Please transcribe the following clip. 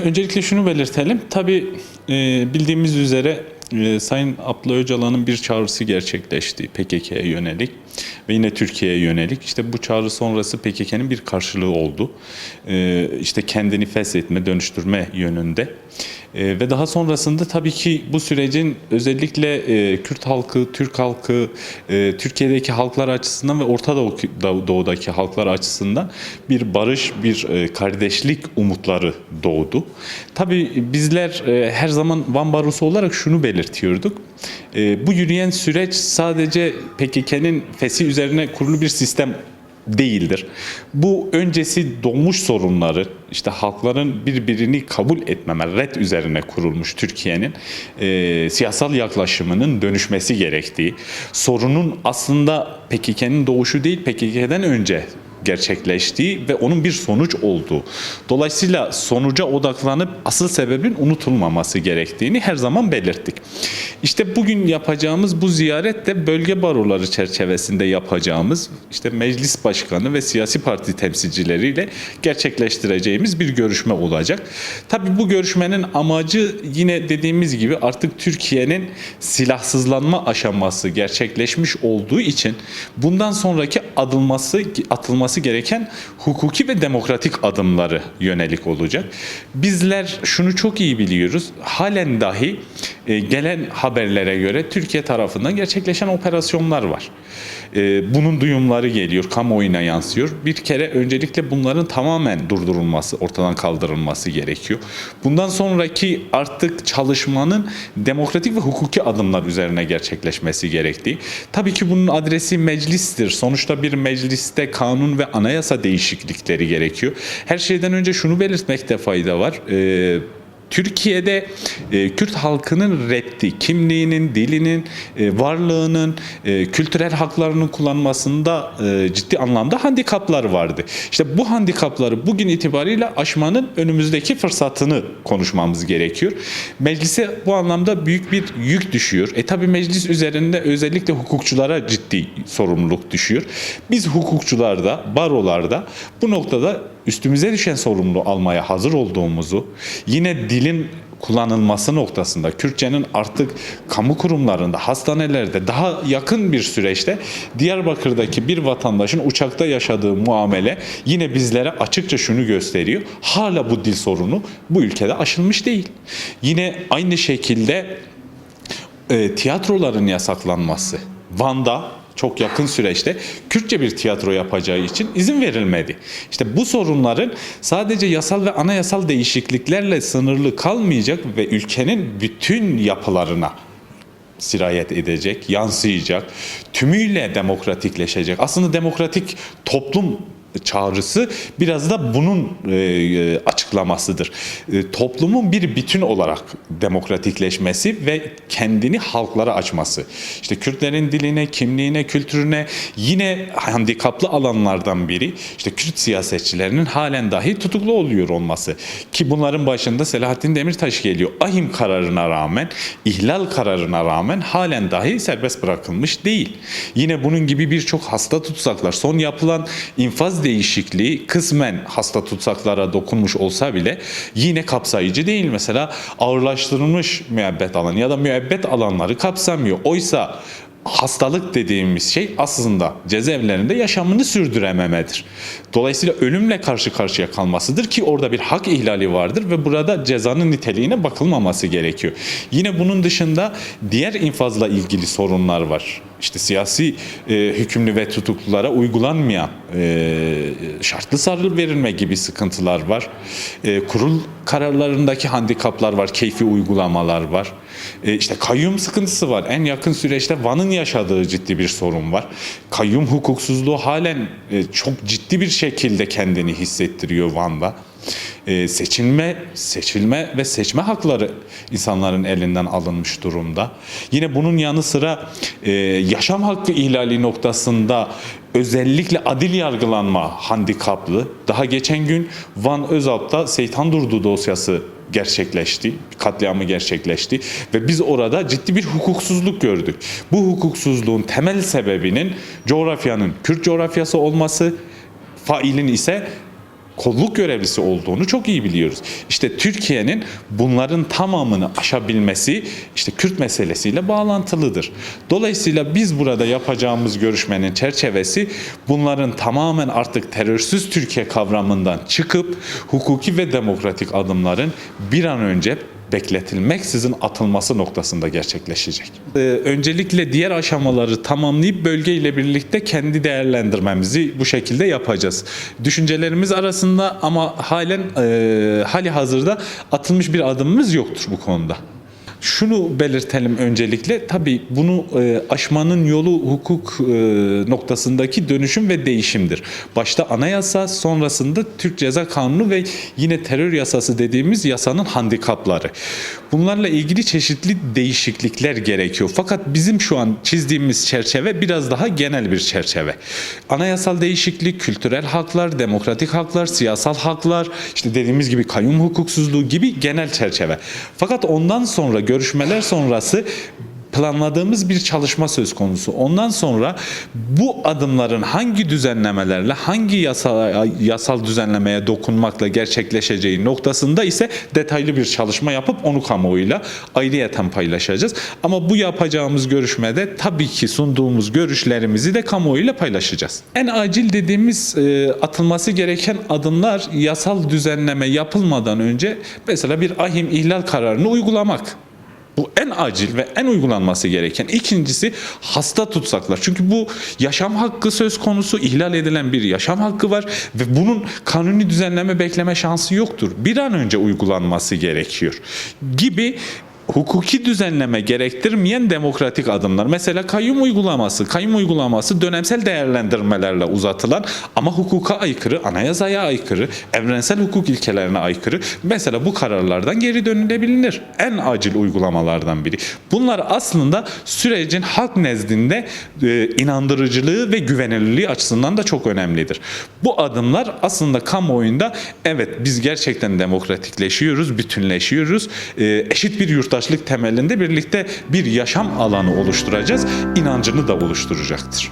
öncelikle şunu belirtelim. Tabii e, bildiğimiz üzere e, Sayın Abdullah Öcalan'ın bir çağrısı gerçekleşti PKK'ya yönelik ve yine Türkiye'ye yönelik. İşte bu çağrı sonrası PKK'nın bir karşılığı oldu. E, işte kendini feshetme, dönüştürme yönünde. E, ve daha sonrasında tabii ki bu sürecin özellikle e, Kürt halkı, Türk halkı, e, Türkiye'deki halklar açısından ve Orta Doğu, Doğu'daki halklar açısından bir barış, bir e, kardeşlik umutları doğdu. Tabii bizler e, her zaman Van Barosu olarak şunu belirtiyorduk. E, bu yürüyen süreç sadece PKK'nın fesi üzerine kurulu bir sistem değildir. Bu öncesi doğmuş sorunları, işte halkların birbirini kabul etmeme, red üzerine kurulmuş Türkiye'nin e, siyasal yaklaşımının dönüşmesi gerektiği, sorunun aslında PKK'nın doğuşu değil, PKK'den önce gerçekleştiği ve onun bir sonuç olduğu. Dolayısıyla sonuca odaklanıp asıl sebebin unutulmaması gerektiğini her zaman belirttik. İşte bugün yapacağımız bu ziyaret de bölge baroları çerçevesinde yapacağımız işte meclis başkanı ve siyasi parti temsilcileriyle gerçekleştireceğimiz bir görüşme olacak. Tabii bu görüşmenin amacı yine dediğimiz gibi artık Türkiye'nin silahsızlanma aşaması gerçekleşmiş olduğu için bundan sonraki adılması atılması gereken hukuki ve demokratik adımları yönelik olacak. Bizler şunu çok iyi biliyoruz. Halen dahi e, gelen haberlere göre Türkiye tarafından gerçekleşen operasyonlar var. E, bunun duyumları geliyor, kamuoyuna yansıyor. Bir kere öncelikle bunların tamamen durdurulması, ortadan kaldırılması gerekiyor. Bundan sonraki artık çalışmanın demokratik ve hukuki adımlar üzerine gerçekleşmesi gerektiği. Tabii ki bunun adresi meclistir. Sonuçta bir mecliste kanun ve anayasa değişiklikleri gerekiyor. Her şeyden önce şunu belirtmekte fayda var. Ee, Türkiye'de e, Kürt halkının reddi, kimliğinin, dilinin, e, varlığının, e, kültürel haklarının kullanmasında e, ciddi anlamda handikaplar vardı. İşte bu handikapları bugün itibariyle aşmanın önümüzdeki fırsatını konuşmamız gerekiyor. Meclise bu anlamda büyük bir yük düşüyor. E tabi meclis üzerinde özellikle hukukçulara ciddi sorumluluk düşüyor. Biz hukukçularda, barolarda bu noktada üstümüze düşen sorumluluğu almaya hazır olduğumuzu, yine dilin kullanılması noktasında Kürtçenin artık kamu kurumlarında, hastanelerde daha yakın bir süreçte Diyarbakır'daki bir vatandaşın uçakta yaşadığı muamele yine bizlere açıkça şunu gösteriyor. Hala bu dil sorunu bu ülkede aşılmış değil. Yine aynı şekilde e, tiyatroların yasaklanması. Van'da çok yakın süreçte Kürtçe bir tiyatro yapacağı için izin verilmedi. İşte bu sorunların sadece yasal ve anayasal değişikliklerle sınırlı kalmayacak ve ülkenin bütün yapılarına sirayet edecek, yansıyacak, tümüyle demokratikleşecek. Aslında demokratik toplum çağrısı biraz da bunun e, açıklamasıdır. E, toplumun bir bütün olarak demokratikleşmesi ve kendini halklara açması. İşte Kürtlerin diline, kimliğine, kültürüne yine handikaplı alanlardan biri işte Kürt siyasetçilerinin halen dahi tutuklu oluyor olması. Ki bunların başında Selahattin Demirtaş geliyor. Ahim kararına rağmen, ihlal kararına rağmen halen dahi serbest bırakılmış değil. Yine bunun gibi birçok hasta tutsaklar, son yapılan infaz değişikliği kısmen hasta tutsaklara dokunmuş olsa bile yine kapsayıcı değil. Mesela ağırlaştırılmış müebbet alanı ya da müebbet alanları kapsamıyor. Oysa hastalık dediğimiz şey aslında cezaevlerinde yaşamını sürdürememedir. Dolayısıyla ölümle karşı karşıya kalmasıdır ki orada bir hak ihlali vardır ve burada cezanın niteliğine bakılmaması gerekiyor. Yine bunun dışında diğer infazla ilgili sorunlar var. İşte siyasi e, hükümlü ve tutuklulara uygulanmayan e, şartlı sarıl verilme gibi sıkıntılar var. E, kurul kararlarındaki handikaplar var, keyfi uygulamalar var. E, işte kayyum sıkıntısı var. En yakın süreçte Van'ın yaşadığı ciddi bir sorun var. Kayyum hukuksuzluğu halen e, çok ciddi bir şekilde kendini hissettiriyor Van'da. E, seçilme, seçilme ve seçme hakları insanların elinden alınmış durumda. Yine bunun yanı sıra e, yaşam hakkı ihlali noktasında özellikle adil yargılanma handikaplı. Daha geçen gün Van Özalp'ta Seytan Durdu dosyası gerçekleşti, katliamı gerçekleşti ve biz orada ciddi bir hukuksuzluk gördük. Bu hukuksuzluğun temel sebebinin coğrafyanın Kürt coğrafyası olması, failin ise kolluk görevlisi olduğunu çok iyi biliyoruz. İşte Türkiye'nin bunların tamamını aşabilmesi işte Kürt meselesiyle bağlantılıdır. Dolayısıyla biz burada yapacağımız görüşmenin çerçevesi bunların tamamen artık terörsüz Türkiye kavramından çıkıp hukuki ve demokratik adımların bir an önce bekletilmeksizin atılması noktasında gerçekleşecek. Ee, öncelikle diğer aşamaları tamamlayıp bölgeyle birlikte kendi değerlendirmemizi bu şekilde yapacağız. Düşüncelerimiz arasında ama halen e, hali hazırda atılmış bir adımımız yoktur bu konuda. Şunu belirtelim öncelikle tabii bunu e, aşmanın yolu hukuk e, noktasındaki dönüşüm ve değişimdir. Başta anayasa sonrasında Türk Ceza Kanunu ve yine terör yasası dediğimiz yasanın handikapları. Bunlarla ilgili çeşitli değişiklikler gerekiyor. Fakat bizim şu an çizdiğimiz çerçeve biraz daha genel bir çerçeve. Anayasal değişiklik, kültürel haklar, demokratik haklar, siyasal haklar, işte dediğimiz gibi kayyum hukuksuzluğu gibi genel çerçeve. Fakat ondan sonra görüşmeler sonrası planladığımız bir çalışma söz konusu. Ondan sonra bu adımların hangi düzenlemelerle, hangi yasal, yasal düzenlemeye dokunmakla gerçekleşeceği noktasında ise detaylı bir çalışma yapıp onu kamuoyuyla ayrıyeten paylaşacağız. Ama bu yapacağımız görüşmede tabii ki sunduğumuz görüşlerimizi de kamuoyuyla paylaşacağız. En acil dediğimiz e, atılması gereken adımlar yasal düzenleme yapılmadan önce mesela bir ahim ihlal kararını uygulamak. Acil ve en uygulanması gereken. İkincisi hasta tutsaklar. Çünkü bu yaşam hakkı söz konusu, ihlal edilen bir yaşam hakkı var ve bunun kanuni düzenleme bekleme şansı yoktur. Bir an önce uygulanması gerekiyor. Gibi hukuki düzenleme gerektirmeyen demokratik adımlar. Mesela kayyum uygulaması. Kayyum uygulaması dönemsel değerlendirmelerle uzatılan ama hukuka aykırı, anayasaya aykırı, evrensel hukuk ilkelerine aykırı. Mesela bu kararlardan geri dönülebilir. En acil uygulamalardan biri. Bunlar aslında sürecin halk nezdinde e, inandırıcılığı ve güvenilirliği açısından da çok önemlidir. Bu adımlar aslında kamuoyunda evet biz gerçekten demokratikleşiyoruz, bütünleşiyoruz, e, eşit bir yurttaşlık temelinde birlikte bir yaşam alanı oluşturacağız, inancını da oluşturacaktır.